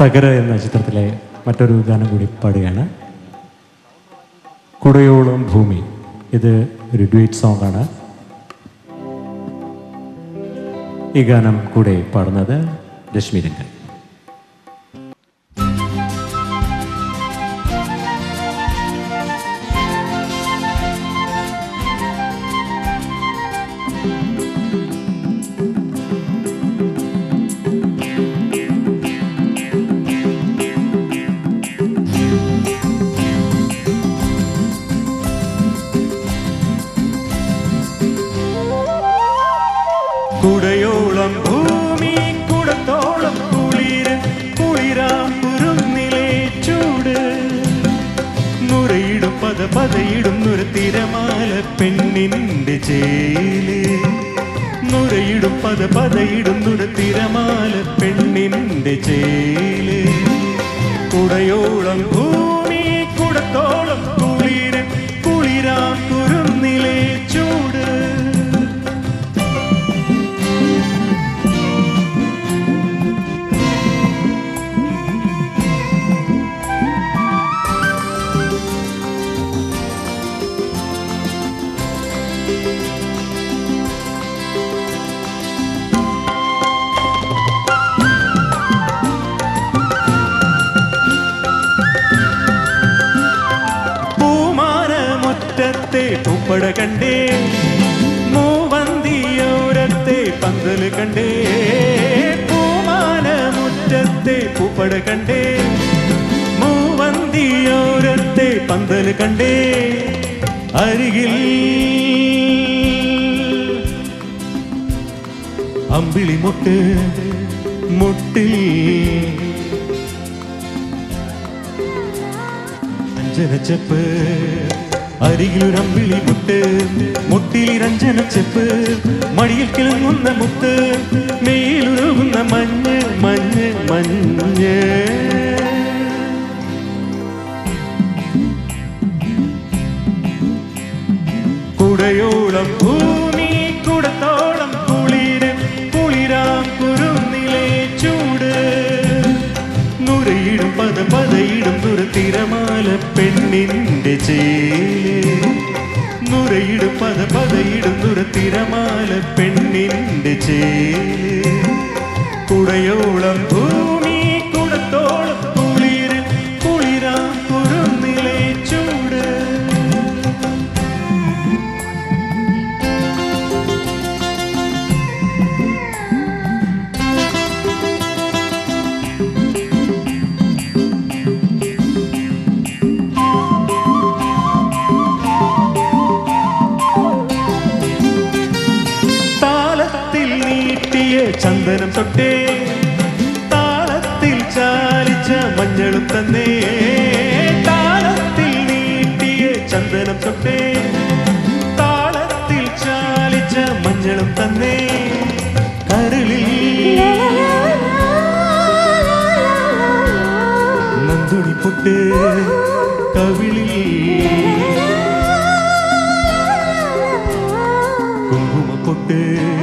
തകര എന്ന ചിത്രത്തിലെ മറ്റൊരു ഗാനം കൂടി പാടുകയാണ്. കുടയോളം ഭൂമി. ഇത് ഒരു ഡ്യൂറ്റ് സോങ് ആണ് ഈ ഗാനം കൂടെ പാടുന്നത് രശ്മി രംഗൻ. പതയിടും തിരമാല പെണ്ണിന്റെ ചേൽ നുരയിടും പത പതയിടുന്നൊരു തിരമാല പെണ്ണിന്റെ ചേൽ കുടയോളം ഭൂമി കുടത്തോളം കുളിര കുളിരാം കുരുന്നിലെ ചൂട് പൂമാനമുറ്റത്തെ പൂപ്പട കണ്ടേ. മൂവന്തിയോരത്തെ പന്തൽ കണ്ടേ. പൂമാനമുറ്റത്തെ പൂപ്പട കണ്ടേ. മൂവന്തിയോരത്തെ പന്തൽ കണ്ടേ. അരികിൽ അമ്പിളി മുട്ട് മുട്ടിൽ അഞ്ജനച്ചെപ്പ് അരികിലൊരമ്പിളി മുട്ട് മുട്ടിലിരഞ്ജനച്ചെപ്പ് മടിയിൽ കിളങ്ങുന്ന മുത്ത് മേലുരുകുന്ന മഞ്ഞ് മഞ്ഞ് മഞ്ഞ് കുടയോളം ഭൂമി കുടത്തോളം നുരയിടും പത പതയിടും നുര തിരമാല പെണ്ണിന്റെ ചേൽ കുടയോളം ഭൂമി നീട്ടിയ ചന്ദനം തൊട്ടേ താളത്തിൽ ചാലിച്ച മഞ്ഞളും തന്നേ. താളത്തിൽ നീട്ടിയ ചന്ദനം തൊട്ടേ താളത്തിൽ ചാലിച്ച മഞ്ഞളും തന്നേ. കരളിൽ നന്ദുണി പൊട്ട് കവിളിൽ കുങ്കുമപ്പൊട്ട് കരളിൽ